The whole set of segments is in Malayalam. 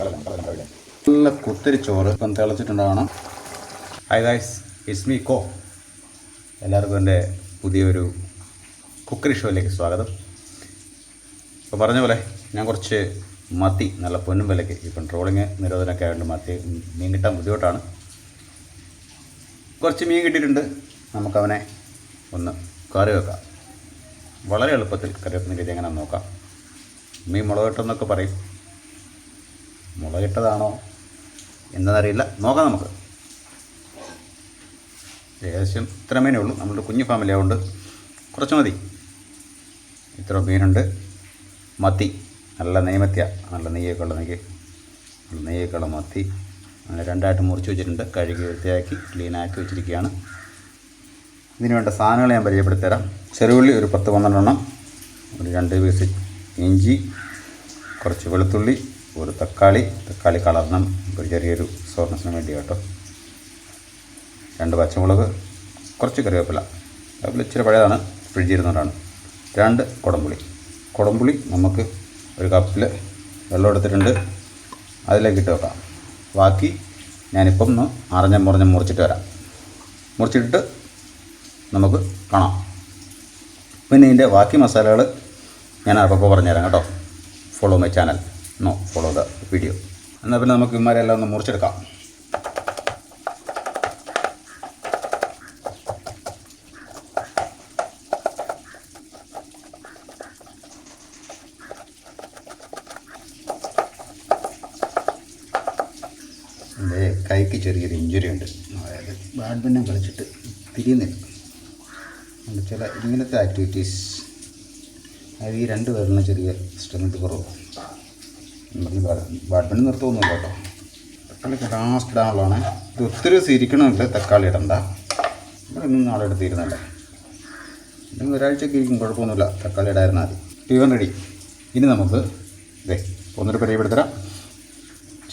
നല്ല കുത്തിരി ചോറ് ഇപ്പം തിളച്ചിട്ടുണ്ടാവണം. Hi guys it's me Ko എല്ലാവർക്കും എന്റെ പുതിയൊരു കുക്കറി ഷോയിലേക്ക് സ്വാഗതം. ഇപ്പോൾ പറഞ്ഞ പോലെ ഞാൻ കുറച്ച് മത്തി നല്ല പൊന്നും വിലയ്ക്ക് ഇപ്പം ട്രോളിങ് നിരോധനമൊക്കെ ആയതുകൊണ്ട് മത്തി മീൻ കിട്ടാൻ ബുദ്ധിമുട്ടാണ്. കുറച്ച് മീൻ കിട്ടിയിട്ടുണ്ട്. നമുക്കവനെ ഒന്ന് കറി വെക്കാം. വളരെ എളുപ്പത്തിൽ കറി വെക്കുന്ന രീതി എങ്ങനെ നോക്കാം. മീൻ മുളകിട്ടെന്നൊക്കെ പറയും. മുളകിട്ടതാണോ എന്താണെന്നറിയില്ല നോക്കാം നമുക്ക്. ഏകദേശം ഇത്ര മീനേ ഉള്ളൂ. നമ്മുടെ കുഞ്ഞു ഫാമിലി ആയതുകൊണ്ട് കുറച്ച് മതി. ഇത്ര മീനുണ്ട്. മത്തി. നല്ല നെയ്മത്തിയ. നല്ല നെയ്യൊക്കെ ഉള്ള നെയ്യ് നല്ല നെയ്യൊക്കെ ഉള്ള മത്തി. അങ്ങനെ രണ്ടായിട്ട് മുറിച്ച് വെച്ചിട്ടുണ്ട്. കഴുകി വൃത്തിയാക്കി ക്ലീനാക്കി വെച്ചിരിക്കുകയാണ്. ഇതിന് വേണ്ട സാധനങ്ങൾ ഞാൻ പരിചയപ്പെടുത്തിത്തരാം. ചെറുള്ളി ഒരു പത്ത് പന്ത്രണ്ടെണ്ണം. ഒരു രണ്ട് പീസ് ഇഞ്ചി കുറച്ച് വെളുത്തുള്ളി ഒരു തക്കാളി തക്കാളി കളർന്ന ഒരു ചെറിയൊരു സോർണസിന് വേണ്ടി കേട്ടോ. രണ്ട് പച്ചമുളക് കുറച്ച് കറിവേപ്പില. കറിവേപ്പില ഇച്ചിരി പഴയതാണ് ഫ്രിഡ്ജിൽ ഇരുന്നുകൊണ്ടാണ് രണ്ട് കുടംപുളി. കുടംപുളി നമുക്ക് ഒരു കപ്പിൽ വെള്ളം എടുത്തിട്ടുണ്ട്. അതിലേക്ക് ഇട്ട് വെക്കാം. ബാക്കി ഞാനിപ്പം ഒന്ന് അറിഞ്ഞ മുറിഞ്ഞ മുറിച്ചിട്ട് വരാം. മുറിച്ചിട്ട് നമുക്ക് കാണാം. പിന്നെ ഇതിന്റെ ബാക്കി മസാലകൾ ഞാൻ അപ്പോൾ പറഞ്ഞുതരാം കേട്ടോ. Follow my channel no follow the video എന്നാൽ പിന്നെ നമുക്ക് ഇമാരെല്ലാം ഒന്ന് മുറിച്ചെടുക്കാം. കൈക്ക് ചെറിയൊരു ഇഞ്ചുറി ഉണ്ട്. അതായത് ബാഡ്മിന്റൺ കളിച്ചിട്ട് തിരിയുന്നില്ല. ചില ഇങ്ങനത്തെ ആക്ടിവിറ്റീസ് അത് ഈ രണ്ട് പേരിലും ചെറിയ സ്ട്രെങ്ത് കുറവ് ബാഡ്മിന്റൺ നിർത്തുമൊന്നുമില്ല കേട്ടോ. തക്കാളി ലാസ്റ്റ് ഇടാനുള്ളതാണ് ഇത് ഒത്തിരി സിരിക്കണമെങ്കിൽ തക്കാളി ഇടണ്ട. നമ്മൾ ഇന്നും നാളെ എടുത്തിരുന്നല്ലേ. ഇന്നും ഒരാഴ്ചയ്ക്ക് ഇരിക്കും കുഴപ്പമൊന്നുമില്ല. തക്കാളി ഇടായിരുന്നാൽ മതി. ടീവൻ റെഡി ഇനി നമുക്ക് ഇതേ ഒന്നൊരു പരിചയപ്പെടുത്തരാം.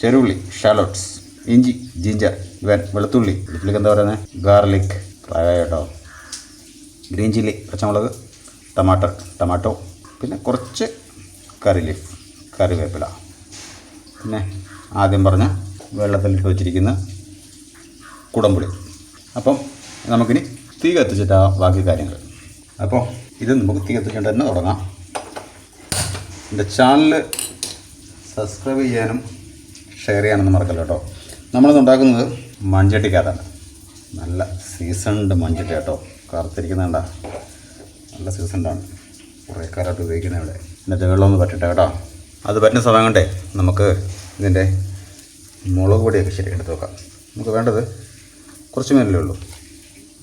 ചെറുള്ളി ഷാലോട്ട്സ് ഇഞ്ചി ജിഞ്ചർ ഇവൻ വെളുത്തുള്ളി. വെളുത്തുള്ളിക്ക് എന്താ പറയുന്നത് ഗാർലിക് കേട്ടോ ഗ്രീൻ ചില്ലി പച്ചമുളക് ടൊമാറ്റോ ടൊമാറ്റോ പിന്നെ കുറച്ച് കറി ലീഫ് കറിവേപ്പില. പിന്നെ ആദ്യം പറഞ്ഞ വെള്ളത്തിലിട്ട് വെച്ചിരിക്കുന്ന കുടംപുളി. അപ്പം നമുക്കിനി തീ കത്തിച്ചിട്ടാ ബാക്കി കാര്യങ്ങൾ. അപ്പോൾ ഇത് നമുക്ക് തീ കത്തിച്ചിട്ട് തന്നെ തുടങ്ങാം. എന്റെ ചാനൽ സബ്സ്ക്രൈബ് ചെയ്യാനും ഷെയർ ചെയ്യാനൊന്നും മറക്കല്ല കേട്ടോ. നമ്മളിത് ഉണ്ടാക്കുന്നത് മൺചട്ടിക്കകത്താണ്. നല്ല സീസൺഡ് മൺചട്ടി കേട്ടോ. കറുത്തിരിക്കുന്നുണ്ട നല്ല സീസൺഡാണ്. കുറേ കാലമായിട്ട് ഉപയോഗിക്കുന്നത് ഇവിടെ. എന്നിട്ട് വെള്ളമൊന്നും പറ്റട്ടെ കേട്ടോ. അത് പറ്റുന്ന സമയം കൊണ്ടേ നമുക്ക് ഇതിന്റെ മുളക് പൊടിയൊക്കെ ശരി എടുത്ത് നോക്കാം നമുക്ക് വേണ്ടത് കുറച്ച് മേലേ ഉള്ളൂ.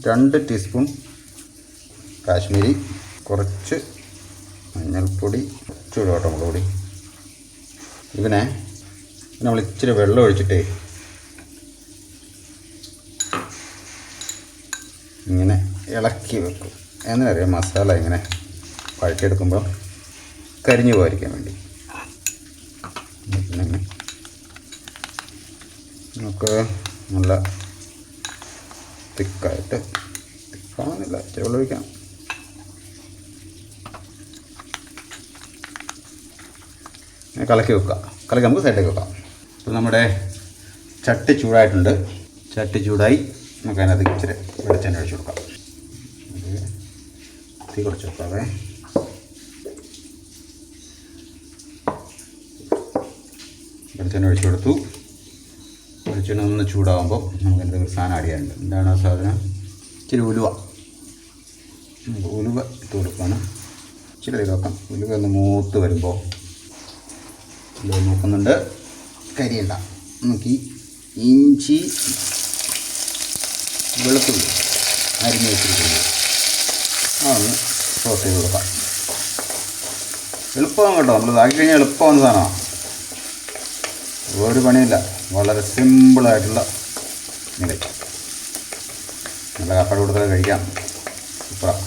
രണ്ട് ടീസ്പൂൺ കാശ്മീരി കുറച്ച് മഞ്ഞൾപ്പൊടി കേട്ടോ മുളക് പൊടി. ഇതിനെ നമ്മൾ ഇച്ചിരി വെള്ളം ഒഴിച്ചിട്ടേ ഇങ്ങനെ ഇളക്കി വെക്കും. എന്നറിയാം? മസാല ഇങ്ങനെ വഴറ്റിയെടുക്കുമ്പോൾ കരിഞ്ഞു പോകാതിരിക്കാൻ വേണ്ടി പിന്നെ നമുക്ക് നല്ല തിക്കായിട്ട് തിക്കാണെന്നില്ല ഇങ്ങനെ കലക്കി വെക്കുക. കലക്കി നമുക്ക് സൈഡിലേക്ക് വെക്കാം. ഇപ്പോൾ നമ്മുടെ ചട്ടി ചൂടായിട്ടുണ്ട്. ചട്ടി ചൂടായി നമുക്ക് അതിനകത്ത് ഇച്ചിരി വെളിച്ചെണ്ണ ഒഴിച്ചു കൊടുക്കാം. തീ കുറച്ച് വെക്കാതെ വെളിച്ചെണ്ണ ഒഴിച്ചു കൊടുത്തു. വെളിച്ചെണ്ണ ഒന്ന് ചൂടാകുമ്പോൾ നമുക്ക് എന്തെങ്കിലും സാധനം ആഡ് ചെയ്യാനുണ്ട്. എന്താണ് ആ സാധനം? ഇച്ചിരി ഉലുവ. ഉലുവ ഇട്ട് കൊടുക്കുകയാണ് ഇച്ചിരി ഇത് വെക്കാം ഉലുവ ഒന്ന് മൂത്ത് വരുമ്പോൾ ഉലുവ നോക്കുന്നുണ്ട് കരിയണ്ട. നമുക്ക് ഇഞ്ചി വെളുത്തുള്ളി അരിഞ്ഞ് വെച്ചിരിക്കുന്നത് അതൊന്ന് സോട്ട് ചെയ്ത് കൊടുക്കാം. എളുപ്പമാണ് കേട്ടോ നമ്മൾ ഇതാക്കി കഴിഞ്ഞാൽ എളുപ്പമാണ് സാധനമാണ് ഒരു പണിയില്ല. വളരെ സിമ്പിളായിട്ടുള്ള നില നല്ല കപ്പട കൊടുത്താൽ കഴിക്കാം. ഇപ്പം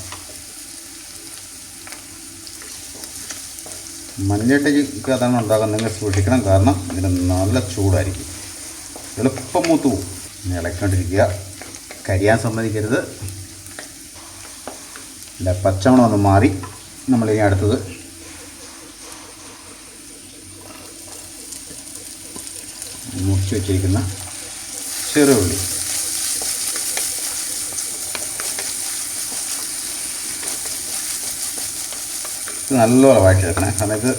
മഞ്ഞട്ടയ്ക്ക് അതാണ് ഉണ്ടാക്കാൻ നിങ്ങൾ സൂക്ഷിക്കണം. കാരണം ഇതിന് നല്ല ചൂടായിരിക്കും. എളുപ്പം മൂത്തു പോകും ഇളക്കിക്കൊണ്ടിരിക്കുക. കരിയാൻ സമ്മതിക്കരുത്. ഇതിന്റെ പച്ചമണം ഒന്ന് മാറി. നമ്മളിനി അടുത്തത് മുറിച്ച് വെച്ചിരിക്കുന്ന ചെറുള്ളി ഇത് നല്ലോണം വഴറ്റിയെടുക്കണേ. കാരണം ഇത്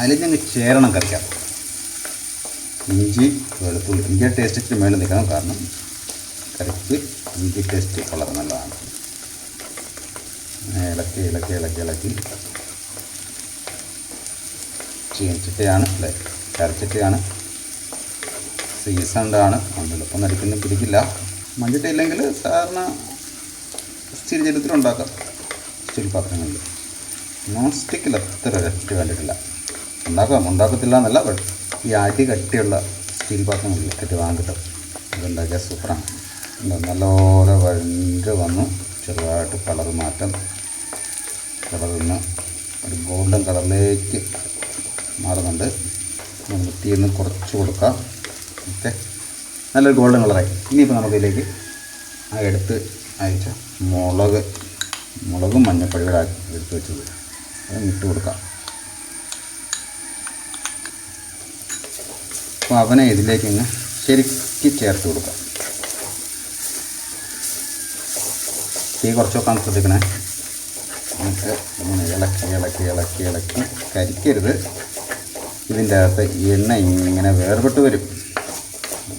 അലിഞ്ഞങ്ങ് ചേരണം കറിക്കാം ഇഞ്ചി വെളുത്തുള്ളി. ഇഞ്ചിയുടെ ടേസ്റ്റ് മേളിൽ നിൽക്കണം. കാരണം കറിക്ക് ഇഞ്ചി ടേസ്റ്റ് വളരെ നല്ലതാണ്. ഇളക്കി ഇളക്കി ഇളക്കി ഇളക്കി. ചീനച്ചട്ടയാണ് അല്ലേ കരച്ചട്ടയാണ് സീസൺഡാണ് അതുകൊണ്ട് എളുപ്പം നടിക്കുന്ന പിടിക്കില്ല. മഞ്ഞിട്ടില്ലെങ്കിൽ സാധാരണ സ്റ്റീൽ ചരിത്രമുണ്ടാക്കാം സ്റ്റീൽ പാത്രങ്ങളിൽ. നോൺ സ്റ്റിക്കിൽ അത്ര ഒരൊറ്റ വേണ്ടിയിട്ടില്ല. ഉണ്ടാക്കാം. ഉണ്ടാക്കത്തില്ല എന്നല്ല ബട്ട് ഈ ആട്ടി കട്ടിയുള്ള സ്റ്റീൽ പാത്രങ്ങളിൽ കെട്ടി വാങ്ങിക്കിട്ടും കിട്ടും. അതുണ്ടാക്കിയാൽ സൂപ്പറാണ്. നല്ലപോലെ വഴണ്ട് വന്നു. ചെറുതായിട്ട് കളർ മാറ്റം. കളറിന് ഒരു ഗോൾഡൻ കളറിലേക്ക് മാറുന്നുണ്ട്. നമുക്ക് തീർന്ന് കുറച്ച് കൊടുക്കാം. ഓക്കെ. നല്ലൊരു ഗോൾഡൻ കളറായി ഇനിയിപ്പോൾ നമുക്കിതിലേക്ക് ആ എടുത്ത് അയച്ച മുളക് മുളകും മഞ്ഞപ്പൊടിയുടെ എടുത്ത് വെച്ചത്. അത് ഇട്ട് കൊടുക്കാം. അപ്പോൾ അവനെ ഇതിലേക്ക് ഇങ്ങ് ശരിക്ക് ചേർത്ത് കൊടുക്കാം. തീ കുറച്ച് വെക്കാൻ ശ്രദ്ധിക്കണേ. നമുക്ക് ഇങ്ങനെ ഇളക്കി ഇളക്കി ഇളക്കി ഇളക്കി കരിക്കരുത്. ഇതിന്റെ അകത്ത് എണ്ണ ഇങ്ങനെ വേർപെട്ട് വരും.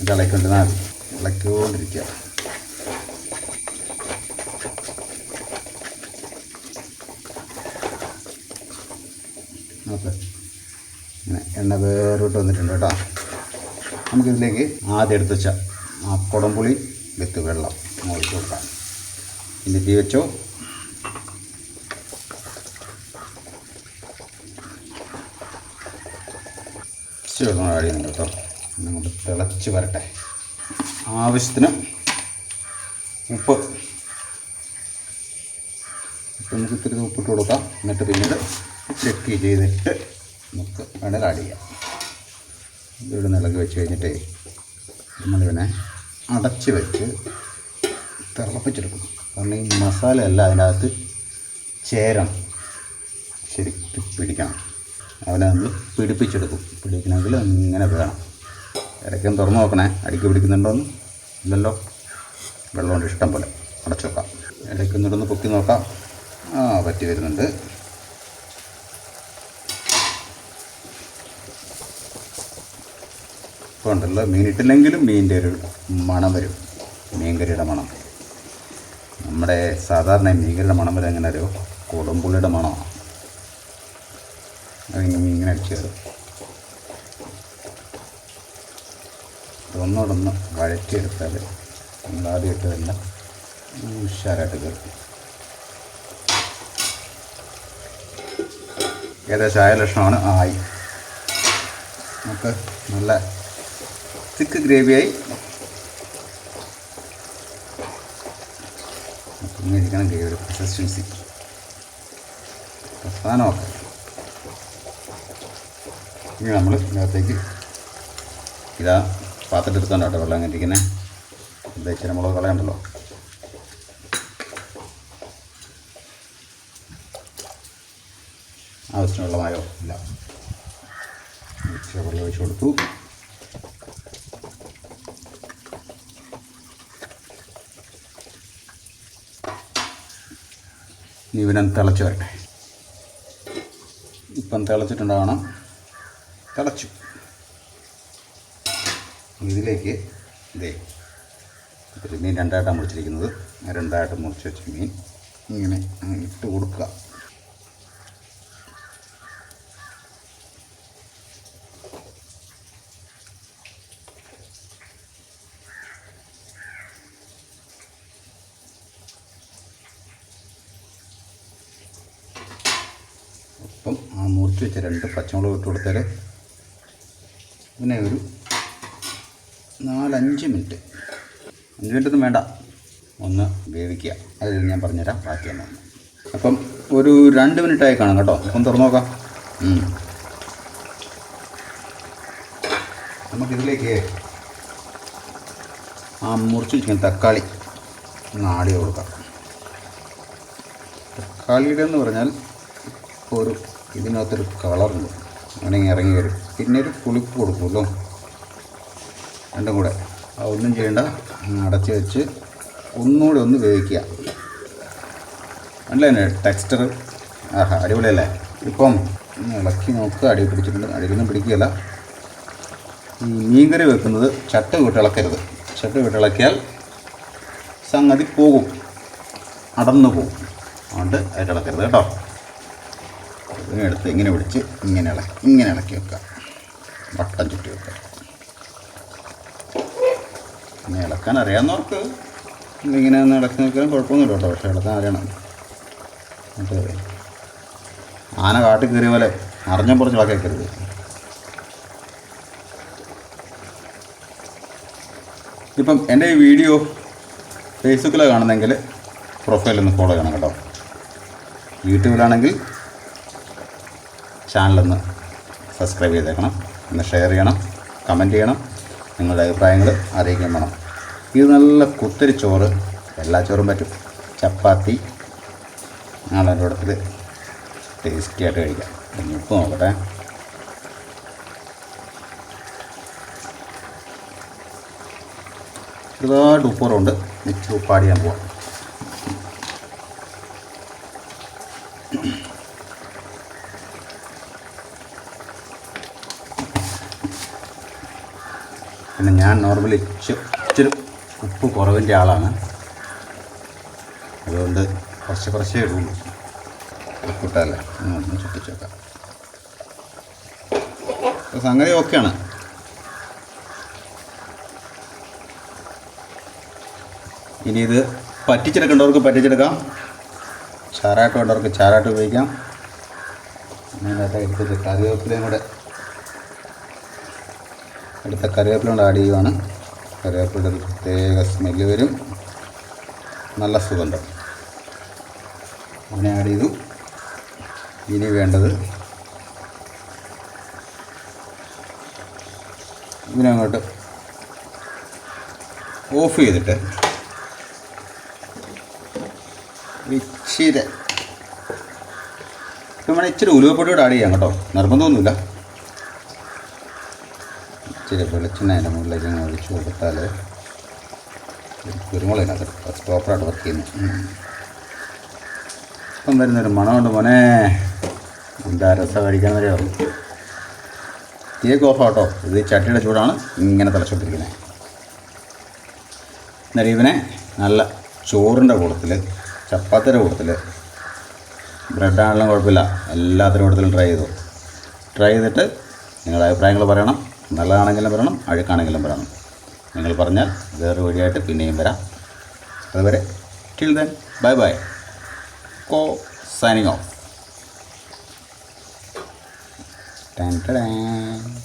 ഇത് ഇളക്കിക്കൊണ്ടിരുന്നാൽ മതി ഇളക്കിക്കൊണ്ടിരിക്കുക ഇങ്ങനെ എണ്ണ വേറിട്ട് വന്നിട്ടുണ്ട് കേട്ടോ. നമുക്കിതിലേക്ക് ആദ്യം എടുത്ത് വെച്ച ആ കുടംപുളി വിത്ത് വെള്ളം മുകളിൽ കൊടുക്കാം. ഇനി തീ വെച്ചോ ഇച്ചിരി വെള്ളം ആഡ് ചെയ്യുന്നുണ്ട് കേട്ടോ. അങ്ങോട്ട് തിളച്ച് വരട്ടെ. ആവശ്യത്തിന് ഉപ്പ്. ഉപ്പ് നമുക്ക് ഇത്തിരി ഉപ്പിട്ട് കൊടുക്കാം. എന്നിട്ട് പിന്നീട് ചെക്ക് ചെയ്തിട്ട് നമുക്ക് വേണേൽ ആഡ് ചെയ്യാം. ഇവിടെ നിലയ്ക്ക് വെച്ച് കഴിഞ്ഞിട്ടേ നമ്മളിവനെ അടച്ച് വെച്ച് തിളപ്പിച്ചെടുക്കും കാരണം ഈ മസാല എല്ലാം അതിനകത്ത് ചേരണം. ശരിക്കും പിടിക്കണം. അവനെ നമ്മൾ പിടിപ്പിച്ചെടുക്കും പിടിക്കണമെങ്കിൽ ഇങ്ങനെ വേണം. ഇടയ്ക്കും തുറന്നു നോക്കണേ. അടിക്ക് പിടിക്കുന്നുണ്ടോന്ന് ഇല്ലല്ലോ. വെള്ളമുണ്ട് ഇഷ്ടം പോലെ. അടച്ചു വെക്കാം. നടന്ന് പൊക്കി നോക്കാം. ആ പറ്റി വരുന്നുണ്ട്. ഇപ്പോൾ ഉണ്ടല്ലോ. മീനിട്ടില്ലെങ്കിലും മീനിന്റെ ഒരു മണം വരും. മീൻകറിയുടെ മണം. നമ്മുടെ സാധാരണ മീൻകറിയുടെ മണം വരെ എങ്ങനെ അറിയോ? കൊടുമ്പുള്ളിയുടെ മണമാണ് അതിങ്ങനെ അടിച്ചു കയറും. ഒന്നോടൊന്ന് വഴറ്റിയെടുത്താൽ നമ്മൾ ആദ്യം ഇട്ടതെല്ലാം ഉഷാറായിട്ട് കയറും. ഏകദേശം ആയ ലക്ഷണമാണ് ആയി. നമുക്ക് നല്ല തിക്ക് ഗ്രേവിയായി ഇങ്ങനെ ഇരിക്കണം ഗ്രേവിയുടെ കൺസിസ്റ്റൻസി പ്രധാനമൊക്കെ ഇനി നമ്മൾ ഇതിനകത്തേക്ക് ഇതാ പാത്രത്തിൽ എടുത്തോണ്ട് കേട്ടോ വെള്ളം കണ്ടിരിക്കുന്നത് എന്താ ഇച്ചിരി മുളക് കളയണ്ടല്ലോ ആവശ്യത്തിന് വെള്ളമായോ ഇല്ല. ഇച്ചിരി വെള്ളം ഒഴിച്ചു കൊടുത്തു. ഇനി ഇവനെ തിളച്ച് വരട്ടെ. ഇപ്പം തിളച്ചിട്ടുണ്ടാവണം. തിളച്ചു. ഇതിലേക്ക് ഇതേ ഒരു മീൻ രണ്ടായിട്ടാണ് മുറിച്ചിരിക്കുന്നത്. രണ്ടായിട്ട് മുറിച്ച് വെച്ച മീൻ ഇങ്ങനെ ഇട്ട് കൊടുക്കുക. അപ്പം ആ മുറിച്ച് വെച്ച രണ്ട് പച്ചമുളക് ഇട്ട് കൊടുത്താൽ പിന്നെ ഒരു നാലഞ്ച് മിനിറ്റ്. അഞ്ച് മിനിറ്റ് ഒന്നും വേണ്ട. ഒന്ന് വേവിക്കുക. അതിൽ ഞാൻ പറഞ്ഞുതരാം. ബാക്കി എന്നാണ് അപ്പം ഒരു രണ്ട് മിനിറ്റ് ആയി കാണാം കേട്ടോ. അപ്പം തുറന്നു നോക്കാം. നമുക്കിതിലേക്ക് ആ മുറിച്ച് വെച്ചിരിക്കുന്ന തക്കാളി നാടി കൊടുക്കാം. തക്കാളിയുടെ എന്ന് പറഞ്ഞാൽ ഒരു ഇതിനകത്തൊരു കളറുണ്ട്. അങ്ങനെ ഇറങ്ങി വരും. പിന്നെ ഒരു പുളിപ്പ് കൊടുക്കുമല്ലോ രണ്ടും കൂടെ. ഒന്നും ചെയ്യേണ്ട. അടച്ച് വെച്ച് ഒന്നുകൂടെ ഒന്ന് വേവിക്കുക. നല്ല തന്നെ ടെക്സ്റ്റർ ആഹാ അടിപൊളിയല്ലേ? ഇപ്പം ഇളക്കി നോക്കുക അടി പിടിച്ചിട്ടുണ്ട്. അടിയിലൊന്നും പിടിക്കുകയില്ല. ഈ മീൻകറി വെക്കുന്നത് ചട്ട വിട്ടിളക്കരുത് ചട്ട വിട്ടിളക്കിയാൽ സംഗതി പോകും. അടന്നു പോകും. അതുകൊണ്ട് അതിട്ടിളക്കരുത് കേട്ടോ. ഇതിനെ എടുത്ത് ഇങ്ങനെ പിടിച്ച് ഇങ്ങനെ ഇളക്കി ഇങ്ങനെ ഇളക്കി വെക്കുക. വട്ടം ചുറ്റി വെക്കുക. ഇങ്ങനെ ഇളക്കാൻ അറിയാവുന്നവർക്ക് ഇങ്ങനെ ഒന്ന് ഇളക്കി നിൽക്കാൻ കുഴപ്പമൊന്നുമില്ല കേട്ടോ. പക്ഷേ ഇളക്കാൻ അറിയണം. എന്നിട്ട് ആന കാട്ടിൽ കയറിയ പോലെ അറിഞ്ഞ പുറച്ച് ഇളക്കി വെക്കരുത്. ഇപ്പം എന്റെ ഈ വീഡിയോ ഫേസ്ബുക്കിലാണ് കാണുന്നതെങ്കിൽ പ്രൊഫൈലൊന്ന് ഫോളോ ചെയ്യണം കേട്ടോ. യൂട്യൂബിലാണെങ്കിൽ ചാനലൊന്ന് സബ്സ്ക്രൈബ് ചെയ്തേക്കണം. ഒന്ന് ഷെയർ ചെയ്യണം കമന്റ് ചെയ്യണം. നിങ്ങളുടെ അഭിപ്രായങ്ങൾ അറിയിക്കാൻ വേണം. ഇത് നല്ല കുത്തരി ചോറ്. എല്ലാ ചോറും പറ്റും. ചപ്പാത്തി. നാളെ കൂടത്തിൽ ടേസ്റ്റി ആയിട്ട് കഴിക്കാം. ഇനി ഉപ്പ് നോക്കട്ടെ. ചെറുതായിട്ട് ഉപ്പുറമുണ്ട് മിക്സ് ഉപ്പാടിയാൻ പോവാം പിന്നെ ഞാൻ നോർമലി ഇച്ചി- ഇച്ചിരി ഉപ്പ് കുറവിന്റെ ആളാണ്. അതുകൊണ്ട് കുറച്ച് കുറച്ചേ ഇടുള്ളൂ. ഉപ്പിട്ടല്ലേ ഒന്ന് ചുറ്റിച്ചേക്കാം. സംഗതി ഓക്കെയാണ്. ഇനി ഇത് പറ്റിച്ചെടുക്കേണ്ടവർക്ക് പറ്റിച്ചെടുക്കാം. ചാരാട്ട് വേണ്ടവർക്ക് ചാരാട്ട് ഉപയോഗിക്കാം. അതിനകത്ത് കറിവേപ്പിലയും കൂടെ എടുത്ത കറിവേപ്പില കൊണ്ട് ആഡ് ചെയ്യുവാണ്. കറിവേപ്പിലയുടെ പ്രത്യേക സ്മെല്ല് വരും. നല്ല സുഗന്ധം. അങ്ങനെ ആഡ് ചെയ്തു. ഇനി വേണ്ടത് ഇതിനങ്ങോട്ട് ഓഫ് ചെയ്തിട്ട് ഇച്ചിരി വേണേൽ ഇച്ചിരി ഉലുവപ്പൊടി കൂടെ ആഡ് ചെയ്യാം കേട്ടോ. നിർബന്ധമൊന്നുമില്ല. ഇച്ചിരി വെളിച്ചെണ്ണ അതിന്റെ മുകളിലേക്ക് ഇങ്ങനെ ഒഴിച്ച് കൊടുത്താൽ കുരുമുളകിനകത്ത് സ്റ്റോപ്പറായിട്ട് വർക്ക് ചെയ്യുന്നു. ഇപ്പം വരുന്നൊരു മണമുണ്ട് മോനെ. എന്താ രസം കഴിക്കാൻ അറിയാവും കേക്ക് ഓഫ് ആട്ടോ. ഇത് ചട്ടിയുടെ ചൂടാണ്. ഇങ്ങനെ തിളച്ചോണ്ടിരിക്കുന്നത് എന്നിട്ട് ഇവനെ? നല്ല ചോറിന്റെ കൂട്ടത്തിൽ ചപ്പാത്തിയുടെ കൂട്ടത്തിൽ ബ്രെഡാണെങ്കിലും കുഴപ്പമില്ല. എല്ലാത്തിനും കൂട്ടത്തിലും ട്രൈ ചെയ്തു. ട്രൈ ചെയ്തിട്ട് നിങ്ങളുടെ അഭിപ്രായങ്ങൾ പറയണം. നല്ലതാണെങ്കിലും വരണം അഴുക്കാണെങ്കിലും വരണം. നിങ്ങൾ പറഞ്ഞാൽ വേറൊരു വഴിയായിട്ട് പിന്നെയും വരാം. അതുവരെ till then bye bye Ko signing off tan tan